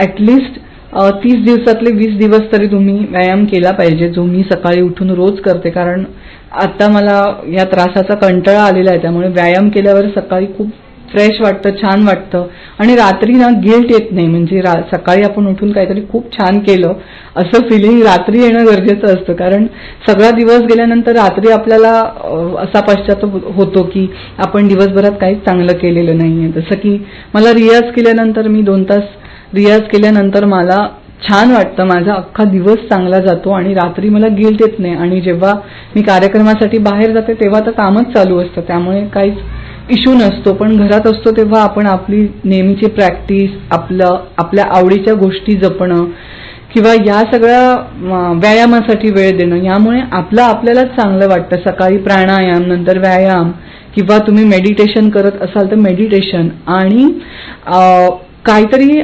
At least uh, तीस दिवसातले वीस दिवस तरी तुम्ही व्यायाम केला पाहिजे जो मी सकाळी उठून रोज करते. कारण आता मला या त्रासाचा कंटाळा आलेला आहे त्यामुळे व्यायाम केल्यावर सकाळी खूप फ्रेश वाटतं छान वाटतं. आणि रात्री ना गिल्ट येत नाही. म्हणजे रा सकाळी आपण उठून काहीतरी खूप छान केलं असं फिलिंग रात्री येणं गरजेचं असतं. कारण सगळा दिवस गेल्यानंतर रात्री आपल्याला असा पश्चाताप होतो की आपण दिवसभरात काहीच चांगलं केलेलं नाही आहे जसं की मला रियाज केल्यानंतर मी दोन तास रियाज केल्यानंतर मला छान वाटतं. माझा अख्खा दिवस चांगला जातो आणि रात्री मला गिल्ट येत नाही. आणि जेव्हा मी कार्यक्रमासाठी बाहेर जाते तेव्हा तर कामच चालू असतं. त्यामुळे काहीच इश्यू नसतो. पण घरात असतो तेव्हा आपण आपली नेहमीची प्रॅक्टिस आपलं आपल्या आवडीच्या गोष्टी जपणं किंवा या सगळ्या व्यायामासाठी वेळ देणं यामुळे आपलं आपल्यालाच चांगलं वाटतं. सकाळी प्राणायाम नंतर व्यायाम किंवा तुम्ही मेडिटेशन करत असाल तर मेडिटेशन आणि काहीतरी